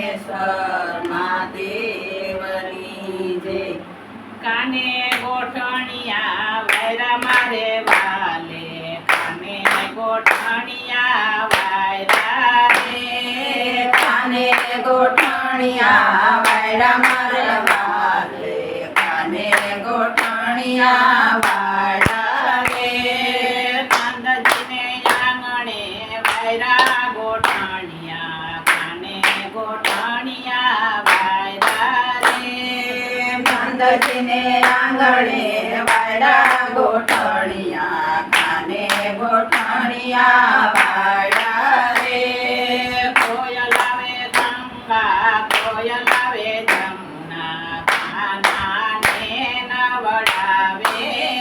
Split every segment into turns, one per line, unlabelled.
રામેશ્વર મહાદેવની જય કાને ગોઠણિયા વાયરા મારે વાલે કાને ગોઠણિયા વાયરા રે
કાને ગોઠણિયા વાયરા મારે વાલે કાને ગોઠણિયા
વાયરા
મંદજીને આંગણે વાયડા ગોઠણિયા કાને ગોઠણિયા વાયડા રે.
કોયલ આવે ગંગા કોયલ આવે જમુના કાનાને નવડાવે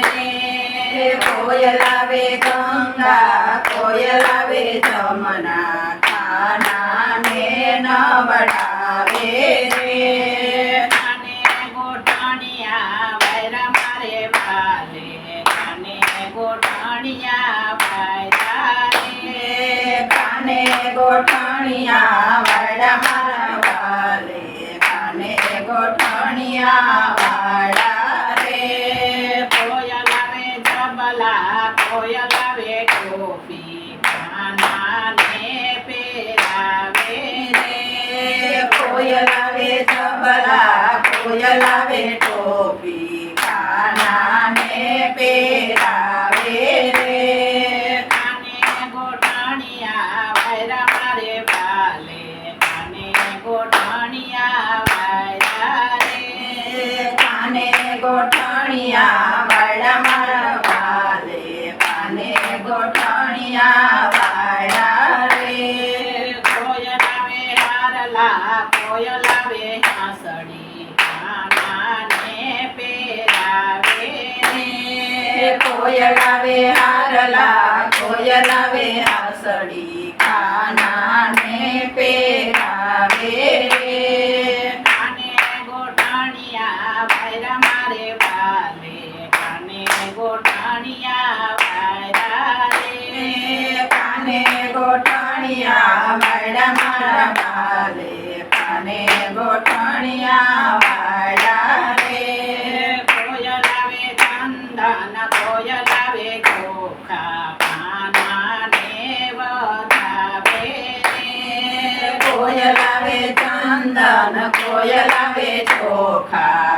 રે.
કોયલ આવે ગંગા કોયલ આવે જમના કાનાને નવડાવે રે.
ગોઠણિયા
વાડા મારા વાલે કાને ગોઠણિયા વાડા રે.
કોયલ આવે જબલા કોયલ આવે ટોપી કાનાને પહેરાવે રે.
કોયલ આવે જબલા કોયલ આવે ટોપી કાનાને પહેરાવે
ગોઠણિયા
વાડા મારા વાલે કાને ગોઠણિયા વાડા રે.
કોયલ આવે હારલા કોયલા વે હાસડી કાનાને પહેરાવે રે.
કોયલ આવે હારલા કોયલ હાસડી કાનાને
ગોઠણિયા
વાડા મારા ભાલે કાને ગોઠણિયા વાડા રે.
કોયલ આવે ચંદન કોયલ આવે ચોખા પાનાને વધાવે રે
કોયલ આવે ચંદન કોય લાવે ચોખા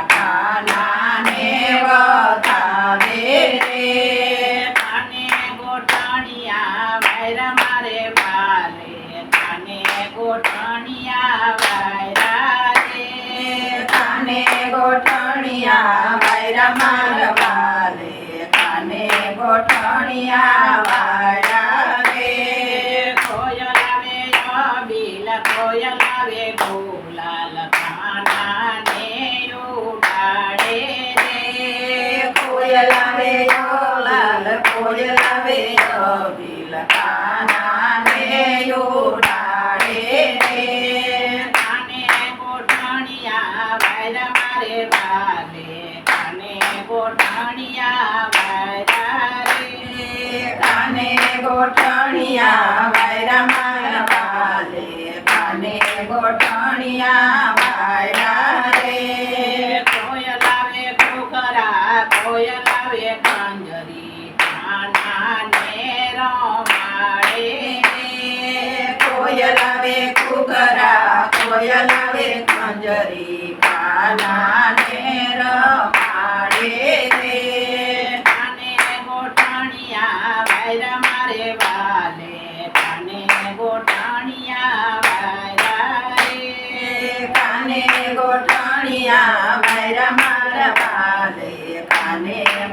ગોઠણિયા વાયરા ગોઠણિયા વાયરા
મારા વાલે કાને ગોઠણિયા વાયરા રે.
કોયલ આવે ઘોઘરા કોયલ આવે કાંજરી કાનાને રમાડે રે
કોયલ આવે કુકરા કોયલ આવે કંજરી કાનાને રમાડે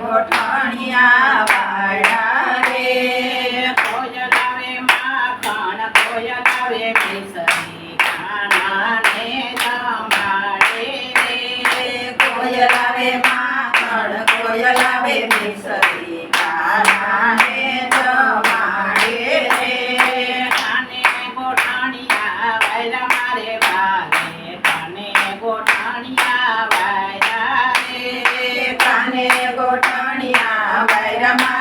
કાને ગોઠણિયા વાયરા રે કોયલ આવે માખણ કોયલ આવે કેસરી કાનાને જમાડે રે
કોયલ આવે માખણ